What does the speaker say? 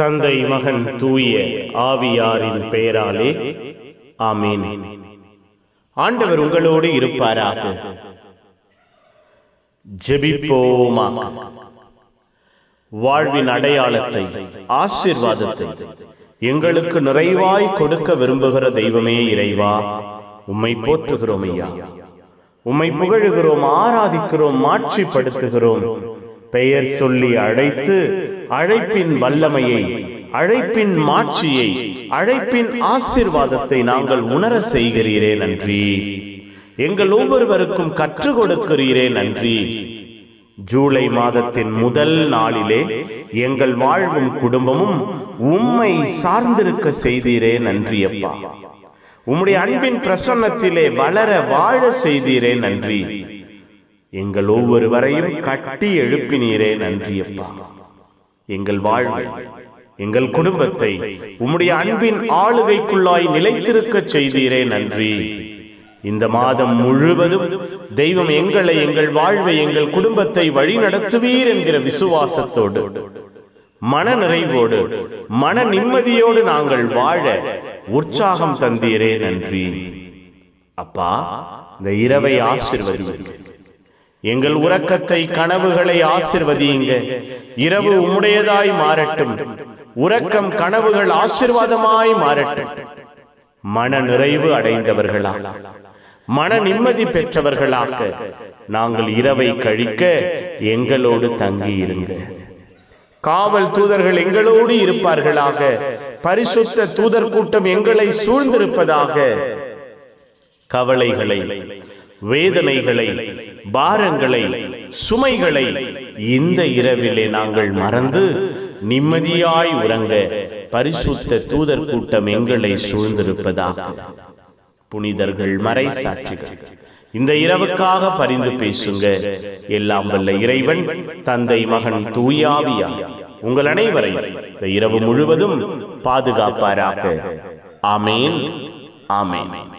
தந்தை மகன் தூய ஆவியாரின் பெயராலே ஆமீன். ஆண்டவர் உங்களோடு இருப்பாராக. ஜெபிப்போமாக வாழ்வின் அடையாளத்தை ஆசீர்வாதத்தை எங்களுக்கு நிறைவாய் கொடுக்க விரும்புகிற தெய்வமே இறைவா. உம்மை போற்றுகிறோம் ஐயா. உம்மை புகழுகிறோம் ஆராதிக்கிறோம் மாட்சிப்படுத்துகிறோம். பெயர் சொல்லி அழைத்து அழைப்பின் வல்லமையை அழைப்பின் மாட்சியை அழைப்பின் ஆசீர்வாதத்தை நாங்கள் உணர செய்கிறீரே நன்றி. எங்கள் ஒவ்வொருவருக்கும் கற்றுக் கொடுக்கிறீரே நன்றி. ஜூலை மாதத்தின் முதல் நாளிலே எங்கள் வாழ்வும் குடும்பமும் உம்மை சார்ந்திருக்க செய்தீரே நன்றி அப்பா உம்முடைய அன்பின் பிரசன்னத்திலே வளர வாழ செய்தீரே நன்றி. எங்கள் ஒவ்வொருவரையும் கட்டி எழுப்பினீரே நன்றி அப்பா எங்கள் வாழ்வு எங்கள் குடும்பத்தை உம்முடைய அன்பின் ஆளுகைக்குள்ளாய் நிலைத்திருக்கச் செய்தீரே நன்றி. இந்த மாதம் முழுவதும் தெய்வம் எங்களை எங்கள் வாழ்வை எங்கள் குடும்பத்தை வழி நடத்துவீர் என்கிற விசுவாசத்தோடு மன நிறைவோடு மன நிம்மதியோடு நாங்கள் வாழ உற்சாகம் தந்தீரே நன்றி. அப்பா இந்த இரவை ஆசிர்வதிங்க எங்கள் உறக்கத்தை கனவுகளை ஆசிர்வதியுங்க. இரவு உம்முடையதாய் மாறட்டும். உறக்கம் கனவுகள் ஆசிர்வாதமாய் மாறட்டும். மன நிறைவு அடைந்தவர்களாக. மன நிம்மதி பெற்றவர்களாக. நாங்கள் இரவை கழிக்க எங்களோடு தங்கி இருங்க காவல் தூதர்கள் எங்களோடு இருப்பார்களாக. பரிசுத்த தூதர் கூட்டம் எங்களை சூழ்ந்திருப்பதாக கவலைகளை வேதனைகளை பாரங்களை சுமைகளை இந்த இரவிலே நாங்கள் மறந்து நிம்மதியாய் உறங்க பரிசுத்த தூதர் கூட்டம் எங்களை சூழ்ந்திருப்பதாக. புனிதர்கள் மறை சாட்சிகள். இந்த இரவுக்காக பரிந்து பேசுங்க. எல்லாம் வல்ல இறைவன் தந்தை மகன் தூயாவியா உங்கள் அனைவரை இந்த இரவு முழுவதும் பாதுகாப்பாராக. ஆமேன் ஆமேன்.